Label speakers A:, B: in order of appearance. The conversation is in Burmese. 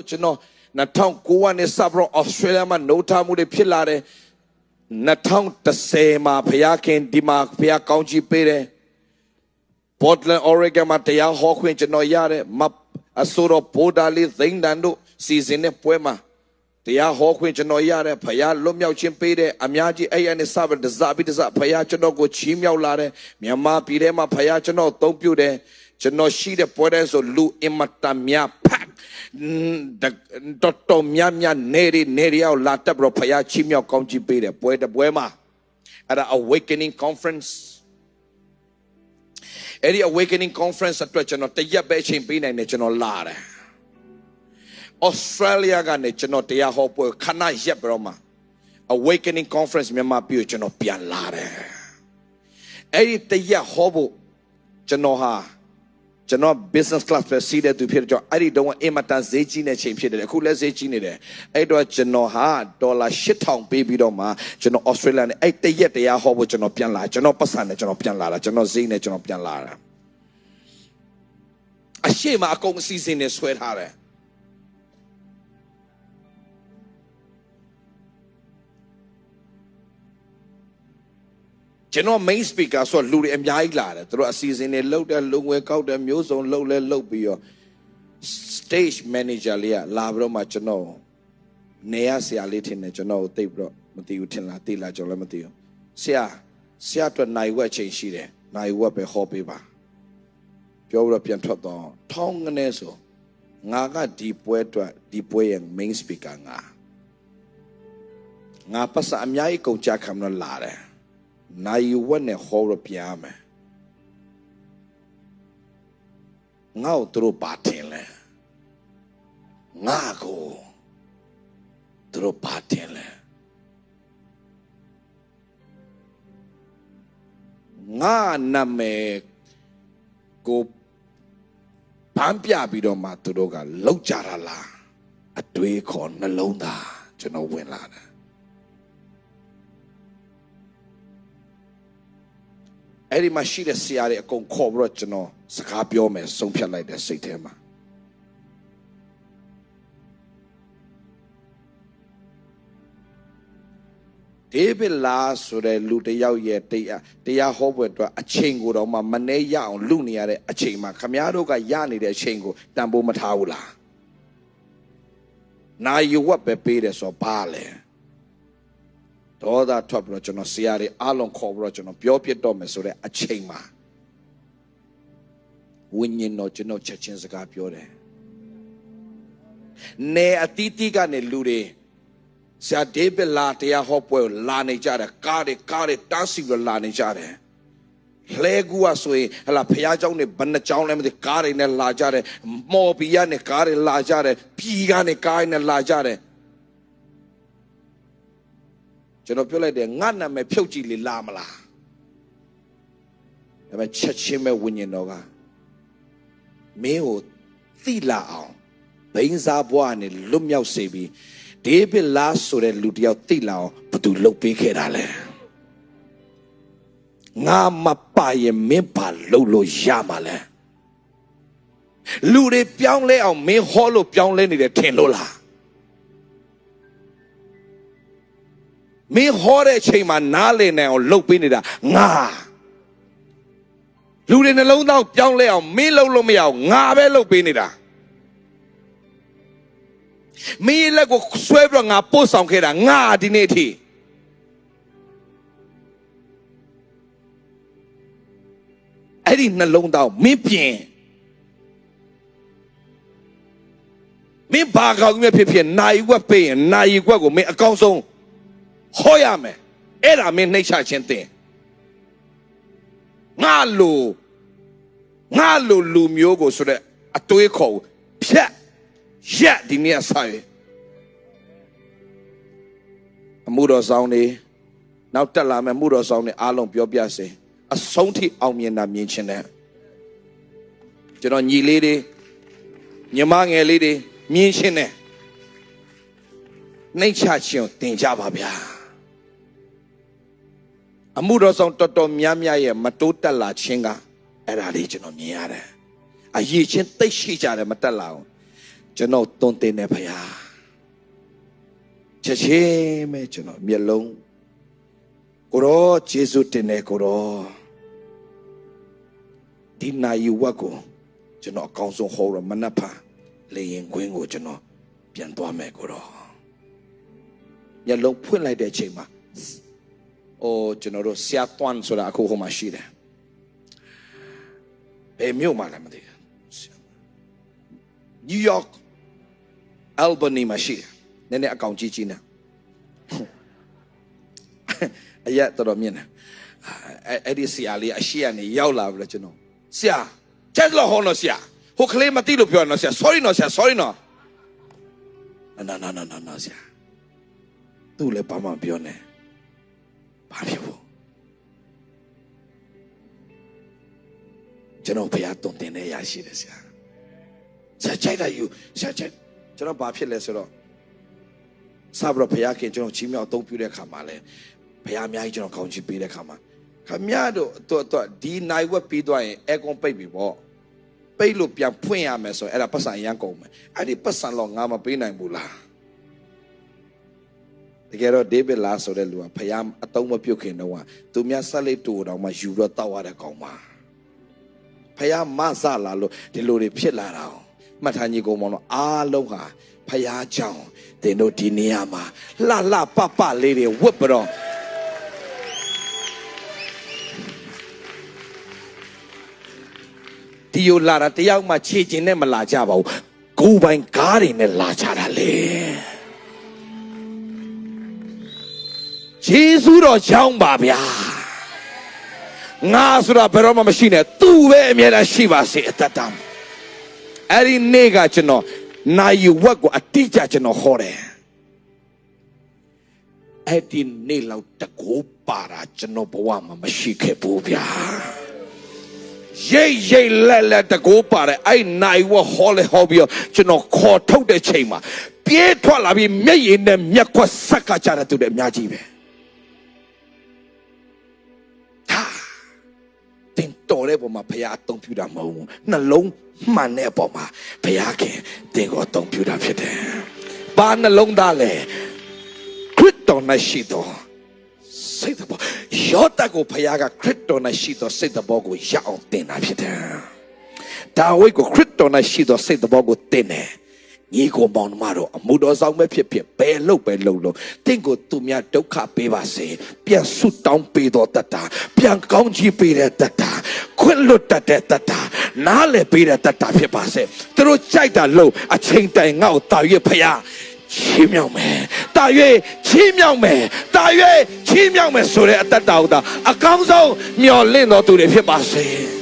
A: ကျွန်တော်2009ကနေစပြီးတော့ Australia မှာနှုတ်ထားမှုတွေဖြစ်လာတယ်2010မှာဖျားခင်ဒီမှာဖျားကောင်းချီးပေးတယ် Portland Oregon မှာတရားဟောခွင့်ကျွန်တော်ရတယ်မအဆိုတော့ပိုဒါလီသိန်းတန်တို့စီစဉ်တဲ့ပွဲမှာတရားဟောခွင့်ကျွန်တော်ရတယ်ဖယားလွတ်မြောက်ခြင်းပေးတယ်အများကြီးအဲ့ရနဲ့စပြီးတစားပြီးတစားဖယားကျွန်တော်ကိုချီးမြှောက်လာတယ်မြန်မာပြည်ထဲမှာဖယားကျွန်တော်အသုံးပြုတယ်ကျွန်တော်ရှိတဲ့ပွဲတဲ့ဆိုလူအင်မတန်များဖတ် ် တော်တော်များများနေရီနေရီအောင်လာတက်ပြီးတော့ဖယားချီးမြှောက်ကောင်းချီးပေးတယ်ပွဲတဲ့ပွဲမှာအဲ့ဒါ awakening conference အဲ့ဒီ awakening conference အတွက်ကျွန်တော်တရက်ပဲအချိန်ပေးနိုင်တယ်ကျွန်တော်လာတယ် Australia ကနေကျွန်တော်တရားဟောပွဲခဏရက်ပြီးတော့မှ awakening conference မြန်မာပြည်ကိုကျွန်တော်ပြန်လာတယ်အဲ့ဒီတရက်ဟောဖို့ကျွန်တော်ဟာ ကျွန်တော် business class ပဲစီးတဲ့သူဖြစ်တော့အဲ့ဒီတုန်းကအင်မတန်ဈေးကြီးတဲ့ချိန်ဖြစ်တယ်အခုလည်းဈေးကြီးနေတယ်အဲ့တော့ကျွန်တော်ဟာဒေါ်လာ8000ပေးပြီးတော့မှကျွန်တော် Australia နဲ့အဲ့တရက်တရားဟောဖို့ကျွန်တော်ပြန်လာကျွန်တော်ပတ်စံနဲ့ကျွန်တော်ပြန်လာတာကျွန်တော်ဈေးနဲ့ကျွန်တော်ပြန်လာတာအရှိမအကုန်အစီအစဉ်နဲ့ဆွဲထားတယ် ကျွန်တော် main speaker ဆိုတော့လူတွေအများကြီးလာတယ်သူတို့အစီအစဉ်တွေလုပ်တယ်လုံငွေကောက်တယ်မျိုးစုံလုပ်လဲလုပ်ပြီးတော့ stage manager လေးကလာပြီးတော့မှကျွန်တော်နေရဆရာလေးထင်တယ်ကျွန်တော်ကိုသိပြီးတော့မသိဘူးထင်လားသိလားကျွန်တော်လည်းမသိဘူးဆရာဆရာအတွက်နိုင်ဝက်ချိန်ရှိတယ်နိုင်ဝက်ပဲဟောပေးပါပြောပြီးတော့ပြန်ထွက်တော့ထောင်းငနေဆိုငါကဒီပွဲအတွက်ဒီပွဲရဲ့ main speaker ငါငါပတ်စံအများကြီးကုန်ကြခံတော့လာတယ် နိုင်ဝက်နဲ့ဟောရပြားမယ်ငါ့ကိုသူတို့ပါတင်လဲငါကိုသူတို့ပါတင်လဲငါနာမည်ကိုပန်းပြပြီးတော့မှသူတို့ကလောက်ကြတာလားအတွေးခေါ်နှလုံးသားကျွန်တော်ဝင်လာတယ် အဲ့ဒီမှာရှိတဲ့ဆရာတွေအကုန်ခေါ်ပြီးတော့ကျွန်တော်စကားပြောမယ်ဆုံးဖြတ်လိုက်တဲ့စိတ်ထဲမှာဒေးဗစ်လာဆိုတဲ့လူတစ်ယောက်ရဲ့တရားတရားဟောပွဲအတွက်အချိန်ကိုတော့မှမနေရအောင်လူနေရတဲ့အချိန်မှာခမည်းတော်ကရနေတဲ့အချိန်ကိုတန်ဖိုးမထားဘူးလားနာယဝတ်ပဲပေးတယ်ဆိုတော့ဘာလဲ ဒေါသထွက်ပြီးတော့ကျွန်တော်ဆရာတွေအားလုံးခေါ်ပြီးတော့ကျွန်တော်ပြောပြတော့မယ်ဆိုတဲ့အချိန်မှာဝိညာဉ်တော်ကျွန်တော်ချက်ချင်းစကားပြောတယ်နေအတီးတီးကနေလူတွေဆရာဒေးဗစ်လာတရားဟောပွဲကိုလာနေကြတယ်ကားတွေကားတွေတားစီပြီးတော့လာနေကြတယ်လဲကူကဆိုရင်ဟလာဖះเจ้าနေဘယ်နှเจ้าလဲမသိကားတွေနဲ့လာကြတယ်မော်ဘီယာနဲ့ကားတွေလာကြတယ်ပြည်ကနေကားတွေနဲ့လာကြတယ် ကျွန်တော်ပြောလိုက်တယ်ငါနာမည်ဖြုတ်ကြည့်လေလာမလားဒါပေမဲ့ချက်ချင်းပဲဝိညာဉ်တော်ကမင်းကိုသိလာအောင်ဘိန်းစားဘွားနဲ့လွတ်မြောက်စေပြီးဒေးဗစ်လာဆိုတဲ့လူတစ်ယောက်သိလာအောင်ဘသူလှုပ်ပေးခဲ့တာလဲငါမပါရင်မင်းပါလှုပ်လို့ရမှာလဲလူတွေပြောင်းလဲအောင်မင်းဟောလို့ပြောင်းလဲနေတယ်ထင်လို့လား မင်းဟောတဲ့အချိန်မှာနားလည်နိုင်အောင်လှုပ်ပေးနေတာငါလူတွေနှလုံးသားကိုပြောင်းလဲအောင်မင်းလှုပ်လို့မရအောင်ငါပဲလှုပ်ပေးနေတာမင်းရဲ့လက်ကိုဆွဲပြီးတော့ငါပို့ဆောင်ခဲ့တာငါဒီနေ့အထိအဲ့ဒီနှလုံးသားကိုမင်းပြင်မင်းဘာကောင်းမြဖြစ်ဖြစ်နိုင်ဝက်ပေးရင်နိုင်ဝက်ကိုမင်းအကောင်းဆုံး ဟောရမယ်အဲ့ဒါမင်းနှိမ့်ချခြင်းတင်ငါလိုငါလိုလူမျိုးကိုဆိုတဲ့အတွေးခေါ်ဖြတ်ရက်ဒီနေ့အစားရအမှုတော်ဆောင်နေနောက်တက်လာမယ်အမှုတော်ဆောင်နေအားလုံးပြောပြစေအဆုံးထိအောင်မြင်တာမြင်ခြင်းနဲ့ကျွန်တော်ညီလေးတွေညီမငယ်လေးတွေမြင်ခြင်းနဲ့နှိမ့်ချခြင်းကိုတင်ကြပါဗျာ အမှုတော်ဆောင်တော်တော်များများရဲ့မတိုးတက်လာခြင်းကအဲ့ဒါလေးကျွန်တော်မြင်ရတယ်။အရေးချင်းသိပ်ရှိကြတယ်မတက်လာအောင်ကျွန်တော်တွန်းတင်နေဖရာချက်ချင်းပဲကျွန်တော်မျက်လုံးကိုရောယေရှုတင်နေကိုရောဒီနာယူဝတ်ကိုကျွန်တော်အကောင်းဆုံးဟောရမနှက်ဖာလေရင်ခွင်းကိုကျွန်တော်ပြန်သွားမယ်ကိုရောမျက်လုံးဖွင့်လိုက်တဲ့အချိန်မှာ အိုးကျွန်တော်တို့ဆရာတွန်းဆိုတာအခုဟိုမှာရှိတယ်ဘယ်မြို့မှာလဲမသိဘူး New York Albany မှာရှိတယ်နည်းနည်းအကောင်ကြီးကြီးနဲ့အရက်တော်တော်မြင်တယ်အဲအဲ့ဒီဆရာလေးအရှိကနေရောက်လာပြီလေကျွန်တော်ဆရာကျက်လို့ဟောနော်ဆရာဟိုကလေးမသိလို့ပြောနော်ဆရာ sorry နော်ဆရာ sorry နော်နာနာနာနာနာဆရာသူ့လည်းဘာမှမပြောနဲ့ ဘာဖြစ်ဖို့ကျွန်တော်ဖះတုံတင်နေရရှိတယ်ဆရာဆရာကြိုက်တာယူဆရာကြိုက်ကျွန်တော်ဘာဖြစ်လဲဆိုတော့စပြီးတော့ဘုရားခင်ကျွန်တော်ချီးမြှောက်အသုံးပြုတဲ့အခါမှာလဲဘုရားအများကြီးကျွန်တော်ကောင်းချီးပေးတဲ့အခါမှာခမရတို့တော့တော့ဒီနိုင်ဝက်ပြီးသွားရင်အဲကွန်ပိတ်ပြီပေါ့ပိတ်လို့ပြန်ဖွင့်ရမယ်ဆိုရင်အဲ့ဒါပတ်စံရမ်းကုန်မယ်အဲ့ဒီပတ်စံတော့ငါမပေးနိုင်ဘူးလား တကယ်တော့ဒေးဗစ်လာဆိုတဲ့လူကဘုရားအတုံးမပြုတ်ခင်တော့ကသူများဆက်လက်တူတော်မှယူတော့တောက်ရတဲ့ကောင်ပါ ဖယားမဆလာလို့ဒီလိုတွေဖြစ်လာတာအောင်မှတ်ထားညီကောင်မောင်တို့အားလုံးဟာဖယားကြောင့်တင်တို့ဒီနေရာမှာလှလှပပလေးတွေဝတ်ပြီးတော့ဒီယိုလာတာတယောက်မှခြေကျင်နဲ့မလာကြပါဘူးကိုယ်ပိုင်ကားတွေနဲ့လာကြတာလေ ဂျေစုတော်ကြောင်းပါဗျာငါဆိုတာဘယ်တော့မှမရှိနဲ့သူပဲအမြဲတမ်းရှိပါစေအတ္တတမ်းအဲ့ဒီနေ့ကကျွန်တော်နိုင်ဝက်ကိုအတိအကျကျွန်တော်ဟောတယ်အဲ့ဒီနေ့လောက်တကူပါတာကျွန်တော်ဘဝမှာမရှိခဲ့ဘူးဗျာရိတ်ရိတ်လက်လက်တကူပါတယ်အဲ့နိုင်ဝက်ဟောလေဟောပြီးတော့ကျွန်တော်ခေါ်ထုတ်တဲ့ချိန်မှာပြေးထွက်လာပြီးမျက်ရည်နဲ့မျက်ခွက်ဆက်ကကြတဲ့သူတွေအများကြီးပဲ တင်တော်တဲ့ပုံမှာဘုရားအသုံးပြုတာမဟုတ်ဘူးနှလုံးမှန်တဲ့ပုံမှာဘုရားခင်တင်ကိုအသုံးပြုတာဖြစ်တယ်။ဘာနှလုံးသားလဲခရစ်တော်၌ရှိတော်စိတ်တော်ယောတကိုဘုရားကခရစ်တော်၌ရှိတော်စိတ်တော်ကိုရအောင်တင်တာဖြစ်တယ်။ဒါဝိဒ်ကိုခရစ်တော်၌ရှိတော်စိတ်တော်ကိုတင်တယ်။ ညီကိုမောင်နှမတို့အမှုတော်ဆောင်ပဲဖြစ်ဖြစ်ဘယ်လို့ပဲလုပ်လို့တင့်ကိုသူများဒုက္ခပေးပါစေပြန်ဆုတောင်းပေးတော်တတ်တာပြန်ကောင်းချီးပေးတဲ့တတ်တာခွင့်လွတ်တတ်တဲ့တတ်တာနားလည်ပေးတဲ့တတ်တာဖြစ်ပါစေသူတို့ကြိုက်တာလို့အချိန်တိုင်ငါ့ကိုတာရွေးဖရားချီးမြှောက်မယ်တာရွေးချီးမြှောက်မယ်တာရွေးချီးမြှောက်မယ်ဆိုတဲ့အတ္တတာဟုတ်တာအကောင်းဆုံးမျှော်လင့်တော်သူတွေဖြစ်ပါစေ